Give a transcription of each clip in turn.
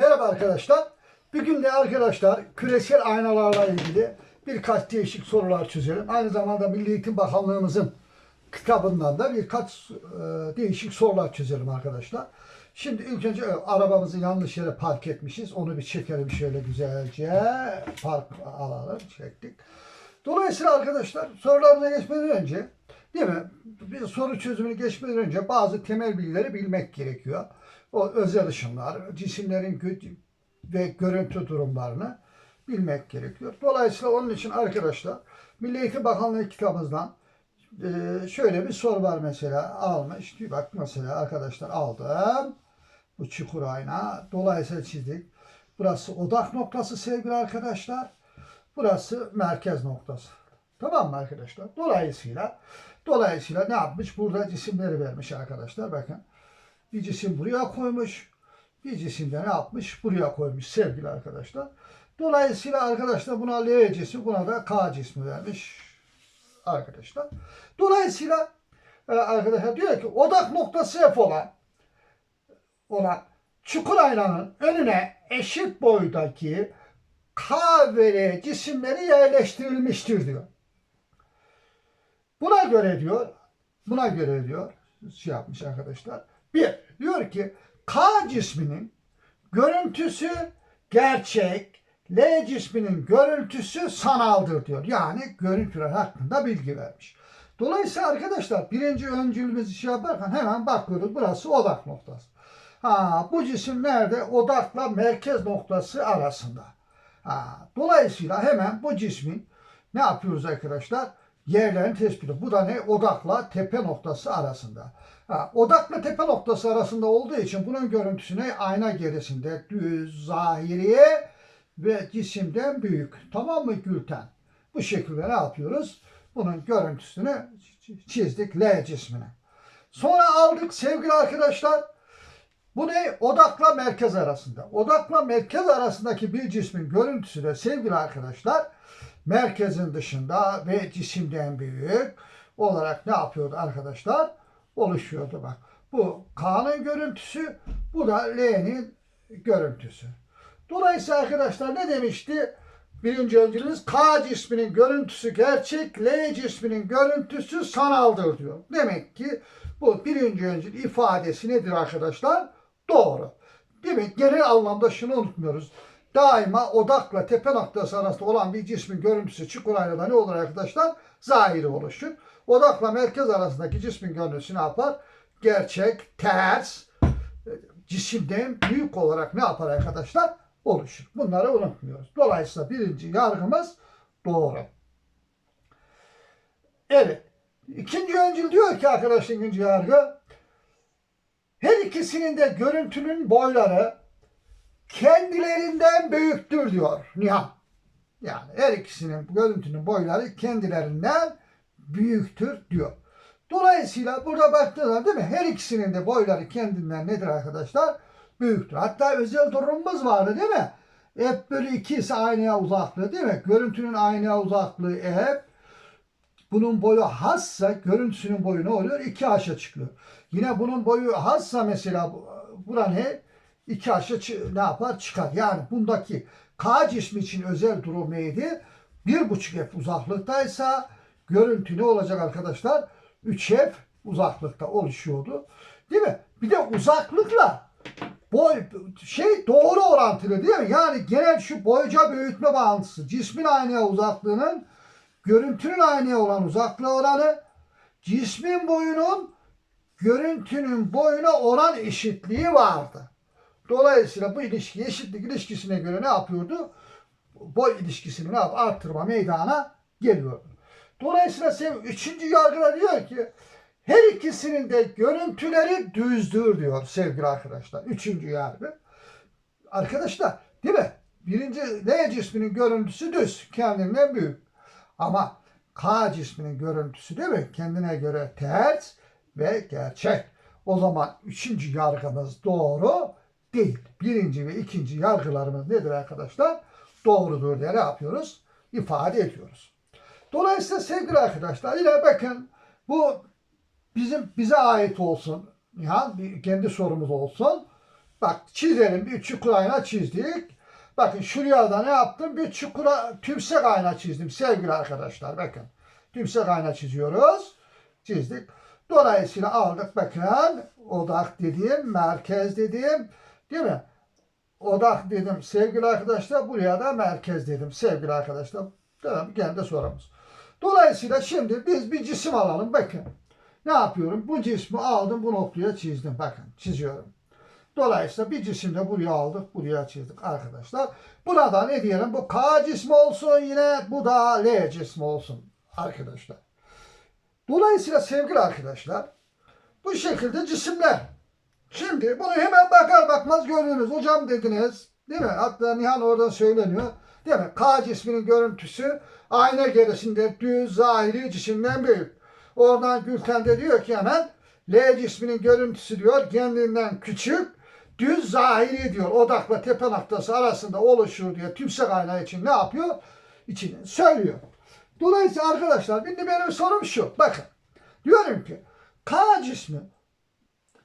Merhaba arkadaşlar. Bugün de arkadaşlar küresel aynalarla ilgili birkaç değişik sorular çözelim. Aynı zamanda Milli Eğitim Bakanlığımızın kitabından da birkaç e, değişik sorular çözelim arkadaşlar. Şimdi ilk önce e, arabamızı yanlış yere park etmişiz. Onu bir çekelim şöyle güzelce. Park alalım. Çektik. Dolayısıyla arkadaşlar sorularına geçmeden önce değil mi? Bir soru çözümünü geçmeden önce bazı temel bilgileri bilmek gerekiyor. O özel ışınlar, cisimlerin gö- ve görüntü durumlarını bilmek gerekiyor. Dolayısıyla onun için arkadaşlar Milli Eğitim Bakanlığı kitabımızdan e, şöyle bir soru var mesela almış. Bak mesela arkadaşlar aldım. Bu çukur ayna. Dolayısıyla çizdik. Burası odak noktası sevgili arkadaşlar. Burası merkez noktası. Tamam mı arkadaşlar? Dolayısıyla dolayısıyla ne yapmış? Burada cisimleri vermiş arkadaşlar. Bakın. Bir cisim buraya koymuş. Bir cisim de ne yapmış? Buraya koymuş sevgili arkadaşlar. Dolayısıyla arkadaşlar buna L cismi, buna da K cismi vermiş arkadaşlar. Dolayısıyla e, arkadaşlar diyor ki odak noktası F olan olan çukur aynanın önüne eşit boydaki K ve L cisimleri yerleştirilmiştir diyor. Buna göre diyor, buna göre diyor, şey yapmış arkadaşlar. Bir, diyor ki K cisminin görüntüsü gerçek, L cisminin görüntüsü sanaldır diyor. Yani görüntüler hakkında bilgi vermiş. Dolayısıyla arkadaşlar birinci öncülümüzü şey yaparken hemen bakıyoruz. Burası odak noktası. Ha, bu cisim nerede? Odakla merkez noktası arasında. Ha, dolayısıyla hemen bu cismin ne yapıyoruz arkadaşlar? Yerlerini tespit. Bu da ne? Odakla tepe noktası arasında. Ha, odakla tepe noktası arasında olduğu için bunun görüntüsüne ayna gerisinde düz, zahiriye ve cisimden büyük. Tamam mı Gülten? Bu şekilde ne yapıyoruz? Bunun görüntüsünü çizdik L cismine. Sonra aldık sevgili arkadaşlar. Bu ne? Odakla merkez arasında. Odakla merkez arasındaki bir cismin görüntüsü de sevgili arkadaşlar merkezin dışında ve cisimden büyük olarak ne yapıyordu arkadaşlar? Oluşuyordu bak. Bu K'nın görüntüsü, bu da L'nin görüntüsü. Dolayısıyla arkadaşlar ne demişti? Birinci önceliğimiz K cisminin görüntüsü gerçek, L cisminin görüntüsü sanaldır diyor. Demek ki bu birinci öncül ifadesi nedir arkadaşlar? Doğru. Demek genel anlamda şunu unutmuyoruz. Daima odakla tepe noktası arasında olan bir cismin görüntüsü çukur aynada ne olur arkadaşlar? Zahiri oluşur. Odakla merkez arasındaki cismin görüntüsü ne yapar? Gerçek, ters, cisimden büyük olarak ne yapar arkadaşlar? Oluşur. Bunları unutmuyoruz. Dolayısıyla birinci yargımız doğru. Evet. İkinci öncül diyor ki arkadaşlar ikinci yargı her ikisinin de görüntünün boyları kendilerinden büyüktür diyor Nihan. Yani her ikisinin görüntünün boyları kendilerinden büyüktür diyor. Dolayısıyla burada baktığınızda değil mi? Her ikisinin de boyları kendinden nedir arkadaşlar? Büyüktür. Hatta özel durumumuz vardı değil mi? F bölü 2 ise aynaya uzaklığı değil mi? Görüntünün aynaya uzaklığı F. Bunun boyu hassa görüntüsünün boyu ne oluyor? 2H'a çıkıyor. Yine bunun boyu hassa mesela bura ne? 2H'a ne yapar? Çıkar. Yani bundaki K cismi için özel durum neydi? 1,5 F uzaklıktaysa görüntü ne olacak arkadaşlar? 3F uzaklıkta oluşuyordu. Değil mi? Bir de uzaklıkla boy şey doğru orantılı değil mi? Yani genel şu boyca büyütme bağıntısı cismin aynaya uzaklığının görüntünün aynaya olan uzaklığı oranı cismin boyunun görüntünün boyuna oran eşitliği vardı. Dolayısıyla bu ilişki eşitlik ilişkisine göre ne yapıyordu? Boy ilişkisini ne yap arttırma meydana geliyordu. Dolayısıyla sen üçüncü yargıda diyor ki her ikisinin de görüntüleri düzdür diyor sevgili arkadaşlar. Üçüncü yargı. Arkadaşlar değil mi? Birinci L cisminin görüntüsü düz. Kendinden büyük. Ama K cisminin görüntüsü değil mi? Kendine göre ters ve gerçek. O zaman üçüncü yargımız doğru değil. Birinci ve ikinci yargılarımız nedir arkadaşlar? Doğrudur diye ne yapıyoruz? İfade ediyoruz. Dolayısıyla sevgili arkadaşlar yine bakın bu bizim bize ait olsun. Yani kendi sorumuz olsun. Bak çizelim bir çukur ayna çizdik. Bakın şuraya da ne yaptım? Bir çukura tümsek ayna çizdim sevgili arkadaşlar. Bakın tümsek ayna çiziyoruz. Çizdik. Dolayısıyla aldık bakın odak dediğim, merkez dediğim değil mi? Odak dedim sevgili arkadaşlar. Buraya da merkez dedim sevgili arkadaşlar. Tamam gene de sorumuz. Dolayısıyla şimdi biz bir cisim alalım. Bakın ne yapıyorum? Bu cismi aldım bu noktaya çizdim. Bakın çiziyorum. Dolayısıyla bir cisim de buraya aldık, buraya çizdik arkadaşlar. Buna da ne diyelim? Bu K cismi olsun yine bu da L cismi olsun arkadaşlar. Dolayısıyla sevgili arkadaşlar bu şekilde cisimler. Şimdi bunu hemen bakar bakmaz görüyoruz. Hocam dediniz değil mi? Hatta Nihan orada söyleniyor. Değil mi? K cisminin görüntüsü ayna gerisinde düz zahiri cisimden büyük. Oradan Gülten de diyor ki hemen L cisminin görüntüsü diyor kendinden küçük düz zahiri diyor odakla tepe noktası arasında oluşur diyor tümsek ayna için ne yapıyor? İçini söylüyor. Dolayısıyla arkadaşlar şimdi benim sorum şu. Bakın diyorum ki K cismi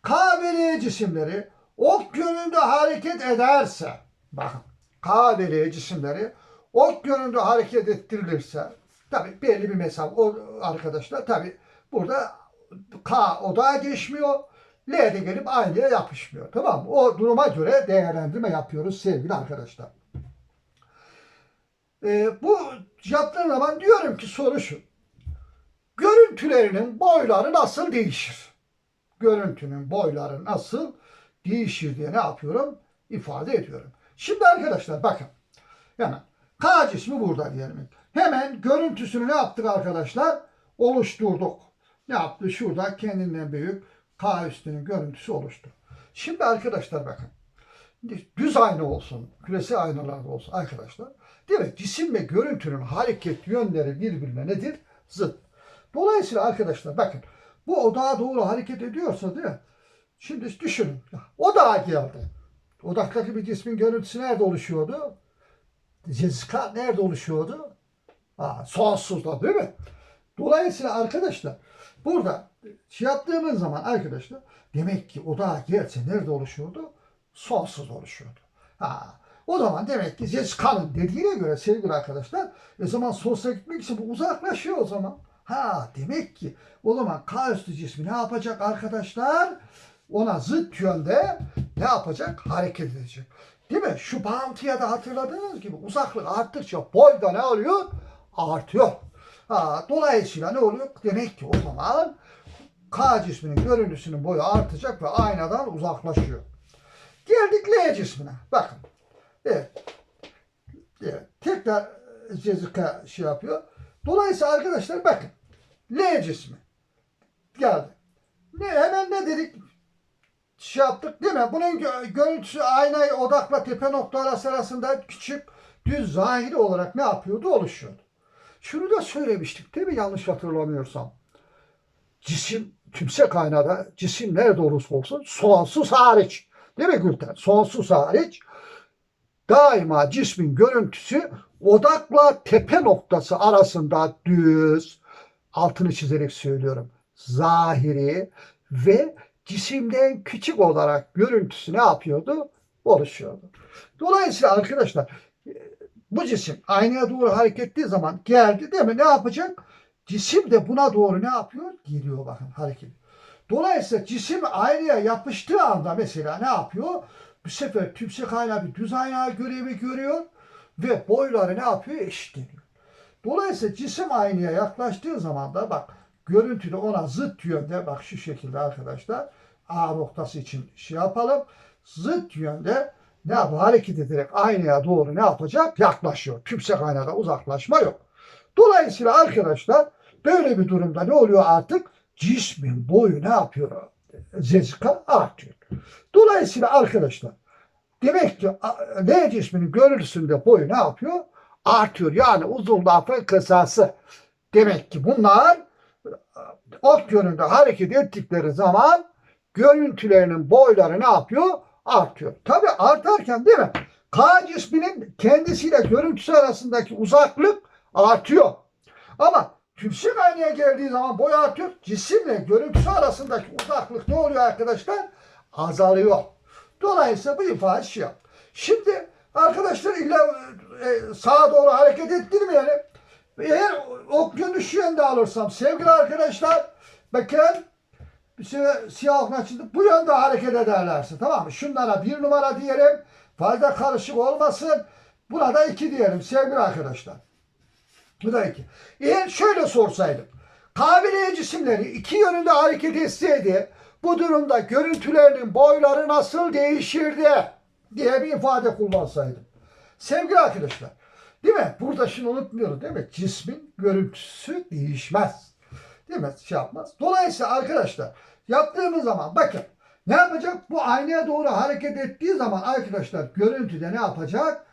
K ve L cisimleri ok yönünde hareket ederse bakın K ve L cisimleri ok yönünde hareket ettirilirse tabi belli bir mesafe o arkadaşlar tabi burada K odağa geçmiyor L de gelip aynaya yapışmıyor. Tamam mı? O duruma göre değerlendirme yapıyoruz sevgili arkadaşlar. Ee, bu yaptığım zaman diyorum ki soru şu. Görüntülerinin boyları nasıl değişir? Görüntünün boyları nasıl değişir diye ne yapıyorum? İfade ediyorum. Şimdi arkadaşlar bakın. Hemen K cismi burada diyelim. Hemen görüntüsünü ne yaptık arkadaşlar? Oluşturduk. Ne yaptı? Şurada kendinden büyük K üstünün görüntüsü oluştu. Şimdi arkadaşlar bakın. Düz ayna olsun, küresi aynalarda olsun arkadaşlar. Değil mi? Cisim ve görüntünün hareket yönleri birbirine nedir? Zıt. Dolayısıyla arkadaşlar bakın bu odağa doğru hareket ediyorsa değil mi? Şimdi düşünün. Odağa geldi. Odaktaki bir cismin görüntüsü nerede oluşuyordu? Cezika nerede oluşuyordu? Aa, sonsuzda değil mi? Dolayısıyla arkadaşlar burada şey yaptığımız zaman arkadaşlar demek ki odağa gelse nerede oluşuyordu? Sonsuz oluşuyordu. Ha, o zaman demek ki Zeska'nın dediğine göre sevgili arkadaşlar o zaman sonsuza gitmek için bu uzaklaşıyor o zaman. Ha demek ki o zaman K üstü cismi ne yapacak arkadaşlar? Ona zıt yönde ne yapacak? Hareket edecek. Değil mi? Şu bağıntıya da hatırladığınız gibi uzaklık arttıkça boy da ne oluyor? Artıyor. Ha, dolayısıyla ne oluyor? Demek ki o zaman K cisminin görüntüsünün boyu artacak ve aynadan uzaklaşıyor. Geldik L cismine. Bakın. Evet. evet. Tekrar Cezika şey yapıyor. Dolayısıyla arkadaşlar bakın. L cismi. Geldi. Ne, hemen ne dedik? Şey yaptık değil mi? Bunun gö- görüntüsü aynayı odakla tepe nokta arası arasında küçük düz zahiri olarak ne yapıyordu? Oluşuyordu. Şunu da söylemiştik değil mi? Yanlış hatırlamıyorsam. Cisim tümsek aynada cisim nerede olursa olsun sonsuz hariç. Değil mi Gülten? Sonsuz hariç daima cismin görüntüsü odakla tepe noktası arasında düz, altını çizerek söylüyorum, zahiri ve cisimden küçük olarak görüntüsü ne yapıyordu? Oluşuyordu. Dolayısıyla arkadaşlar bu cisim aynaya doğru hareket ettiği zaman geldi değil mi? Ne yapacak? Cisim de buna doğru ne yapıyor? Geliyor bakın hareket. Dolayısıyla cisim aynaya yapıştığı anda mesela ne yapıyor? Bu sefer tümsek ayna bir düz ayna görevi görüyor ve boyları ne yapıyor? Eşitleniyor. Dolayısıyla cisim aynaya yaklaştığı zaman da bak görüntüde ona zıt yönde bak şu şekilde arkadaşlar A noktası için şey yapalım. Zıt yönde ne yapıyor? Hareket ederek aynaya doğru ne yapacak? Yaklaşıyor. Tümsek aynada uzaklaşma yok. Dolayısıyla arkadaşlar böyle bir durumda ne oluyor artık? Cismin boyu ne yapıyor? Zezika artıyor. Dolayısıyla arkadaşlar demek ki L cisminin görüntüsünde boyu ne yapıyor? Artıyor. Yani uzun lafın kısası. Demek ki bunlar ok yönünde hareket ettikleri zaman görüntülerinin boyları ne yapıyor? Artıyor. Tabi artarken değil mi? K cisminin kendisiyle görüntüsü arasındaki uzaklık artıyor. Ama tümsek aynaya geldiği zaman boy artıyor. Cisimle görüntüsü arasındaki uzaklık ne oluyor arkadaşlar? Azalıyor. Dolayısıyla bu ifade şey yap. Şimdi arkadaşlar illa e, sağa doğru hareket ettirmeyelim. Eğer okyanus şu yönde alırsam sevgili arkadaşlar bakın bir sefer siyah okun açıldı. Bu yönde hareket ederlerse tamam mı? Şunlara bir numara diyelim. Fazla karışık olmasın. Buna da iki diyelim sevgili arkadaşlar. Bu da iki. Eğer şöyle sorsaydım. Kabiliye cisimleri iki yönünde hareket etseydi bu durumda görüntülerinin boyları nasıl değişirdi diye bir ifade kullansaydım. Sevgili arkadaşlar değil mi? Burada şunu unutmuyoruz değil mi? Cismin görüntüsü değişmez. Değil mi? Şey yapmaz. Dolayısıyla arkadaşlar yaptığımız zaman bakın ne yapacak? Bu aynaya doğru hareket ettiği zaman arkadaşlar görüntüde ne yapacak?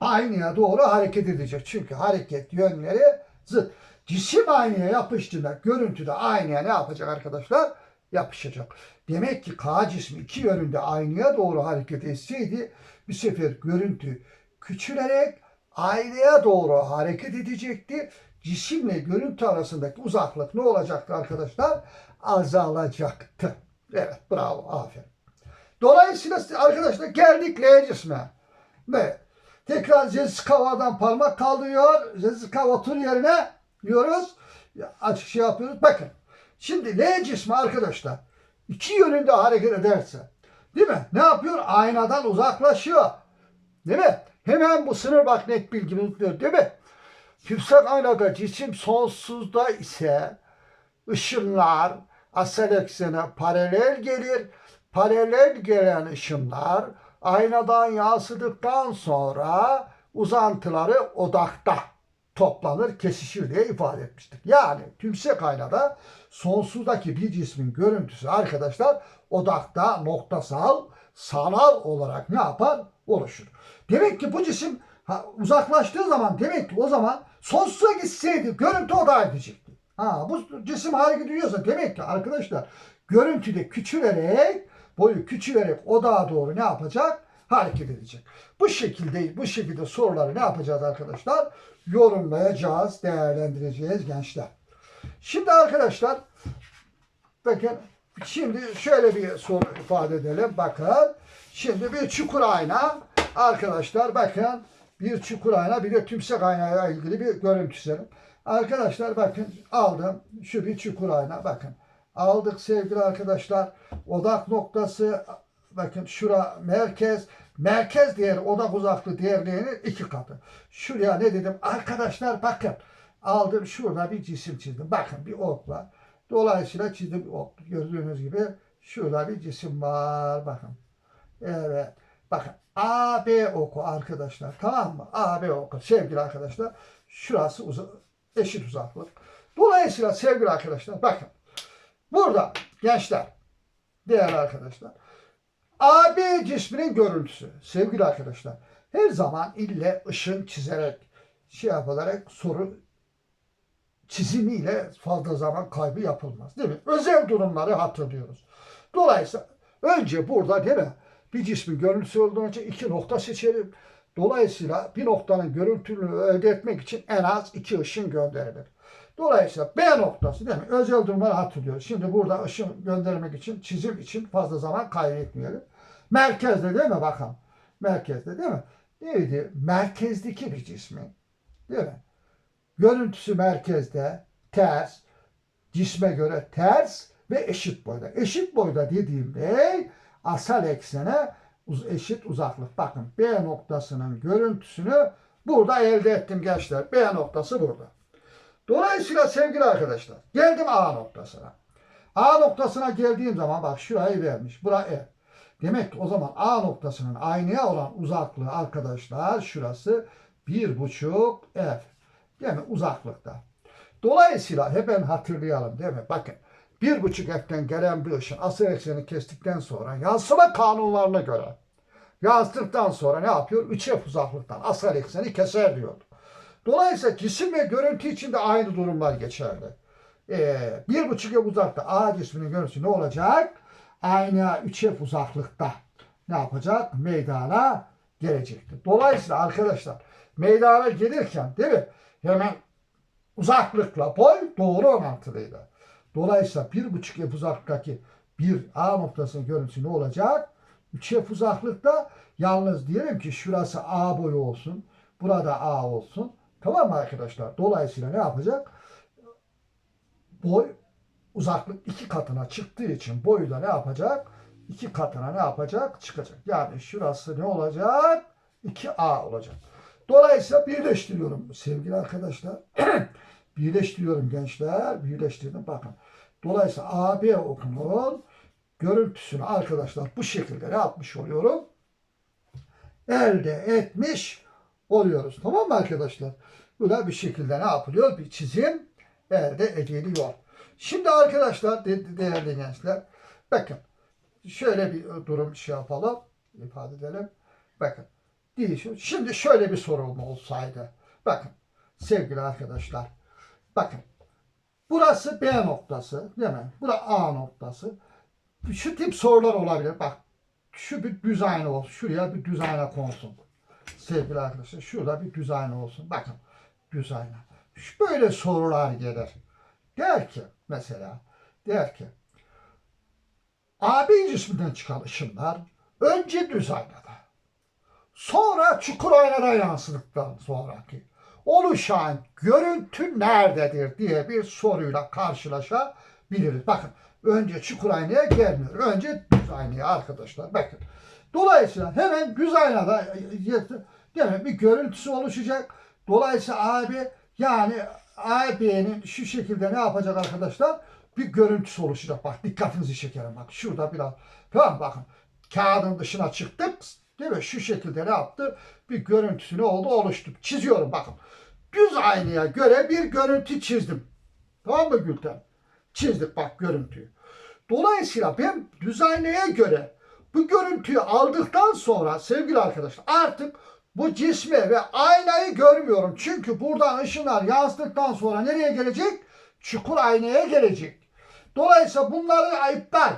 Aynaya doğru hareket edecek. Çünkü hareket yönleri zıt. Cisim aynaya yapıştığında görüntüde aynaya ne yapacak arkadaşlar? Yapışacak. Demek ki K cismi iki yönünde aynaya doğru hareket etseydi bir sefer görüntü küçülerek aynaya doğru hareket edecekti. Cisimle görüntü arasındaki uzaklık ne olacaktı arkadaşlar? Azalacaktı. Evet bravo aferin. Dolayısıyla arkadaşlar geldik L cisme. Ve tekrar Zezkava'dan parmak kaldırıyor. Zezkava otur yerine diyoruz. Açık şey yapıyoruz. Bakın. Şimdi L cismi arkadaşlar iki yönünde hareket ederse değil mi? Ne yapıyor? Aynadan uzaklaşıyor. Değil mi? Hemen bu sınır bak net bilgimi unutmuyor değil mi? Yüksek aynada cisim sonsuzda ise ışınlar asal eksene paralel gelir. Paralel gelen ışınlar aynadan yansıdıktan sonra uzantıları odakta toplanır, kesişir diye ifade etmiştik. Yani tümsek aynada sonsuzdaki bir cismin görüntüsü arkadaşlar odakta noktasal, sanal olarak ne yapar? Oluşur. Demek ki bu cisim ha, uzaklaştığı zaman demek ki o zaman sonsuza gitseydi görüntü odağa gidecekti. Ha, bu cisim hareket ediyorsa demek ki arkadaşlar görüntüde küçülerek boyu küçülerek odağa doğru ne yapacak? Hareket edecek. Bu şekilde bu şekilde soruları ne yapacağız arkadaşlar? Yorumlayacağız, değerlendireceğiz gençler. Şimdi arkadaşlar bakın şimdi şöyle bir soru ifade edelim. Bakın şimdi bir çukur ayna arkadaşlar bakın bir çukur ayna bir de tümsek aynaya ilgili bir görüntü çizelim. Arkadaşlar bakın aldım şu bir çukur ayna bakın. Aldık sevgili arkadaşlar. Odak noktası bakın şura merkez. Merkez değeri odak uzaklığı değerlerinin iki katı. Şuraya ne dedim? Arkadaşlar bakın. Aldım şurada bir cisim çizdim. Bakın bir okla. Dolayısıyla çizdim ok. Gördüğünüz gibi şurada bir cisim var. Bakın. Evet. Bakın AB oku arkadaşlar. Tamam mı? AB oku. Sevgili arkadaşlar. Şurası uza eşit uzaklık. Dolayısıyla sevgili arkadaşlar bakın. Burada gençler, değerli arkadaşlar. AB cisminin görüntüsü sevgili arkadaşlar. Her zaman ille ışın çizerek şey yapılarak soru çizimiyle fazla zaman kaybı yapılmaz. Değil mi? Özel durumları hatırlıyoruz. Dolayısıyla önce burada değil mi? Bir cismin görüntüsü olduğu için iki nokta seçelim. Dolayısıyla bir noktanın görüntülüğünü elde etmek için en az iki ışın gönderilir. Dolayısıyla B noktası değil mi? Özel durumları hatırlıyoruz. Şimdi burada ışın göndermek için, çizim için fazla zaman kaybetmeyelim. Merkezde değil mi bakalım? Merkezde değil mi? Neydi? Merkezdeki bir cismin değil mi? Görüntüsü merkezde ters, cisme göre ters ve eşit boyda. Eşit boyda dediğimde asal eksene eşit uzaklık. Bakın B noktasının görüntüsünü burada elde ettim gençler. B noktası burada. Dolayısıyla sevgili arkadaşlar geldim A noktasına. A noktasına geldiğim zaman bak şurayı vermiş. Bura E. Demek ki o zaman A noktasının aynaya olan uzaklığı arkadaşlar şurası bir buçuk F. Değil mi? Uzaklıkta. Dolayısıyla hemen hatırlayalım değil mi? Bakın bir buçuk F'ten gelen bir ışın asıl ekseni kestikten sonra yansıma kanunlarına göre yansıttıktan sonra ne yapıyor? 3F uzaklıktan asal ekseni keser diyor. Dolayısıyla cisim ve görüntü için de aynı durumlar geçerli. Ee, bir buçuk F uzakta A cisminin görüntüsü ne olacak? Aynı 3 F uzaklıkta ne yapacak? Meydana gelecektir. Dolayısıyla arkadaşlar meydana gelirken değil mi? Hemen uzaklıkla boy doğru orantılıydı. Dolayısıyla bir buçuk F uzaklıktaki bir A noktasının görüntüsü ne olacak? 3F uzaklıkta yalnız diyelim ki şurası A boyu olsun. Burada A olsun. Tamam mı arkadaşlar? Dolayısıyla ne yapacak? Boy uzaklık iki katına çıktığı için boyu da ne yapacak? İki katına ne yapacak? Çıkacak. Yani şurası ne olacak? 2A olacak. Dolayısıyla birleştiriyorum sevgili arkadaşlar. birleştiriyorum gençler. Birleştirdim. Bakın. Dolayısıyla AB okunun görüntüsünü arkadaşlar bu şekilde ne yapmış oluyorum? Elde etmiş oluyoruz. Tamam mı arkadaşlar? Bu da bir şekilde ne yapılıyor? Bir çizim elde ediliyor. Şimdi arkadaşlar de- değerli gençler bakın şöyle bir durum şey yapalım ifade edelim. Bakın değişiyor. Şimdi şöyle bir sorum olsaydı. Bakın sevgili arkadaşlar. Bakın burası B noktası değil mi? Burası A noktası. Şu tip sorular olabilir. Bak şu bir düz ayna olsun. Şuraya bir düz ayna konsun. Sevgili arkadaşlar şurada bir düz ayna olsun. Bakın düz ayna. Şu böyle sorular gelir. Der ki mesela der ki AB cisminden çıkan ışınlar önce düz aynada sonra çukur aynada yansıdıktan sonraki oluşan görüntü nerededir diye bir soruyla karşılaşabiliriz. Bakın önce çukur aynaya gelmiyor. Önce düz arkadaşlar. Bakın. Dolayısıyla hemen düz aynada demek bir görüntüsü oluşacak. Dolayısıyla AB yani AB'nin şu şekilde ne yapacak arkadaşlar? Bir görüntüsü oluşacak. Bak dikkatinizi çekerim bak. Şurada biraz. Tamam bakın. Kağıdın dışına çıktık. Değil mi? Şu şekilde ne yaptı? Bir görüntüsü ne oldu? Oluştu. Çiziyorum bakın. Düz aynaya göre bir görüntü çizdim. Tamam mı Gülten? Çizdik bak görüntüyü. Dolayısıyla ben düz aynaya göre bu görüntüyü aldıktan sonra sevgili arkadaşlar artık bu cismi ve aynayı görmüyorum. Çünkü buradan ışınlar yansıdıktan sonra nereye gelecek? Çukur aynaya gelecek. Dolayısıyla bunları iptal.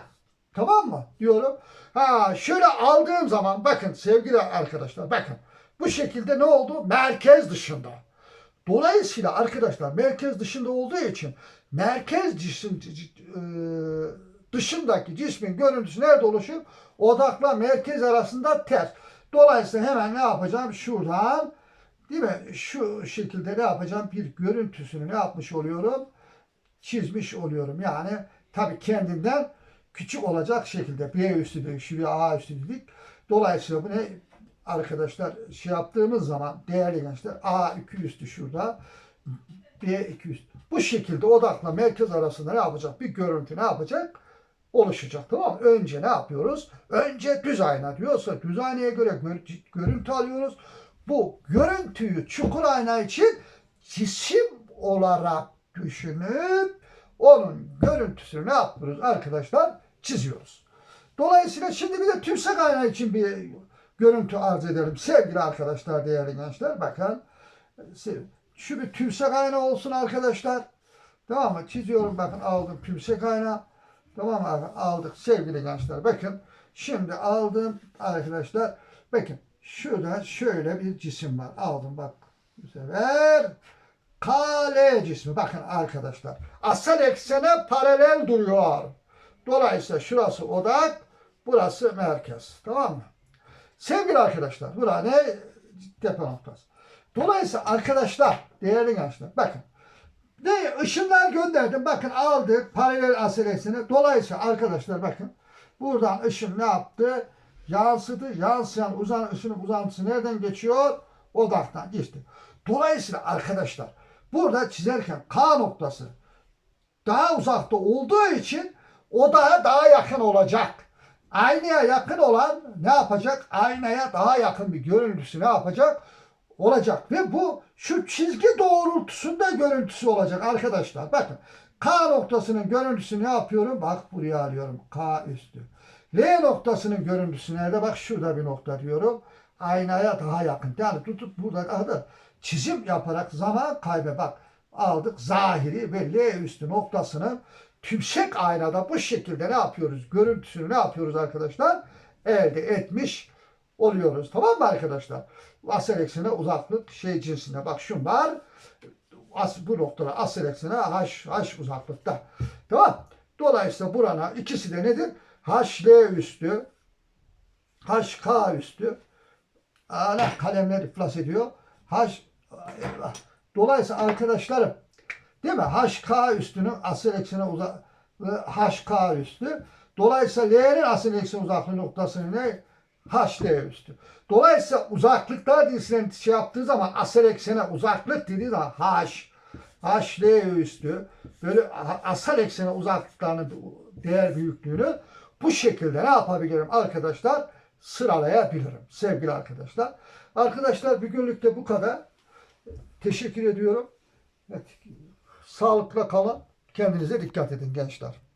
Tamam mı? Diyorum. Ha şöyle aldığım zaman bakın sevgili arkadaşlar bakın. Bu şekilde ne oldu? Merkez dışında. Dolayısıyla arkadaşlar merkez dışında olduğu için merkez cismin, e, dışındaki cismin görüntüsü nerede oluşur? Odakla merkez arasında ters. Dolayısıyla hemen ne yapacağım? Şuradan değil mi? Şu şekilde ne yapacağım? Bir görüntüsünü ne yapmış oluyorum? Çizmiş oluyorum. Yani tabii kendimden küçük olacak şekilde B üstü dedik, şuraya A üstü dedik. Dolayısıyla bu ne? Arkadaşlar şey yaptığımız zaman değerli gençler A 2 üstü şurada B 2 üstü. Bu şekilde odakla merkez arasında ne yapacak? Bir görüntü ne yapacak? Oluşacak tamam mı? Önce ne yapıyoruz? Önce düz ayna diyorsa düz aynaya göre gör- görüntü alıyoruz. Bu görüntüyü çukur ayna için cisim olarak düşünüp onun görüntüsünü ne yapıyoruz arkadaşlar? Çiziyoruz. Dolayısıyla şimdi bir de tümsek ayna için bir görüntü arz edelim. Sevgili arkadaşlar, değerli gençler bakın. Şu bir tümsek ayna olsun arkadaşlar. Tamam mı? Çiziyorum bakın aldım tümsek ayna. Tamam abi? Aldık sevgili gençler. Bakın şimdi aldım arkadaşlar. Bakın şurada şöyle bir cisim var. Aldım bak. Bu sefer kale cismi. Bakın arkadaşlar. Asal eksene paralel duruyor. Dolayısıyla şurası odak, burası merkez. Tamam mı? Sevgili arkadaşlar, bura ne? Tepe noktası. Dolayısıyla arkadaşlar, değerli gençler, bakın. Ne ışınlar gönderdim. Bakın aldık paralel aselesini. Dolayısıyla arkadaşlar bakın. Buradan ışın ne yaptı? Yansıdı. Yansıyan uzan ışının uzantısı nereden geçiyor? Odaktan geçti. Dolayısıyla arkadaşlar burada çizerken K noktası daha uzakta olduğu için odağa daha yakın olacak. Aynaya yakın olan ne yapacak? Aynaya daha yakın bir görüntüsü ne yapacak? Olacak ve bu şu çizgi doğrultusunda görüntüsü olacak arkadaşlar. Bakın K noktasının görüntüsü ne yapıyorum? Bak buraya alıyorum. K üstü. L noktasının görüntüsü nerede? Bak şurada bir nokta diyorum. Aynaya daha yakın. Yani tutup burada adı çizim yaparak zaman kaybı bak aldık zahiri ve L üstü noktasının tümsek aynada bu şekilde ne yapıyoruz? Görüntüsünü ne yapıyoruz arkadaşlar? Elde etmiş oluyoruz. Tamam mı arkadaşlar? Asal eksene uzaklık şey cinsinde. Bak şunlar as, bu noktada asal eksene h, h uzaklıkta. Tamam. Dolayısıyla burana ikisi de nedir? h, l üstü HK üstü ana kalemler iflas ediyor. H. Dolayısıyla arkadaşlarım değil mi? HK üstünün asıl eksene uzak HK üstü. Dolayısıyla L'nin asıl eksen uzaklığı noktası ne? HD üstü. Dolayısıyla uzaklıklar dizisinden şey yaptığı zaman asıl eksene uzaklık dediği zaman H, HD üstü böyle asal eksene uzaklıklarının değer büyüklüğünü bu şekilde ne yapabilirim arkadaşlar? Sıralayabilirim sevgili arkadaşlar. Arkadaşlar bugünlük de bu kadar. Teşekkür ediyorum. Sağlıkla kalın. Kendinize dikkat edin gençler.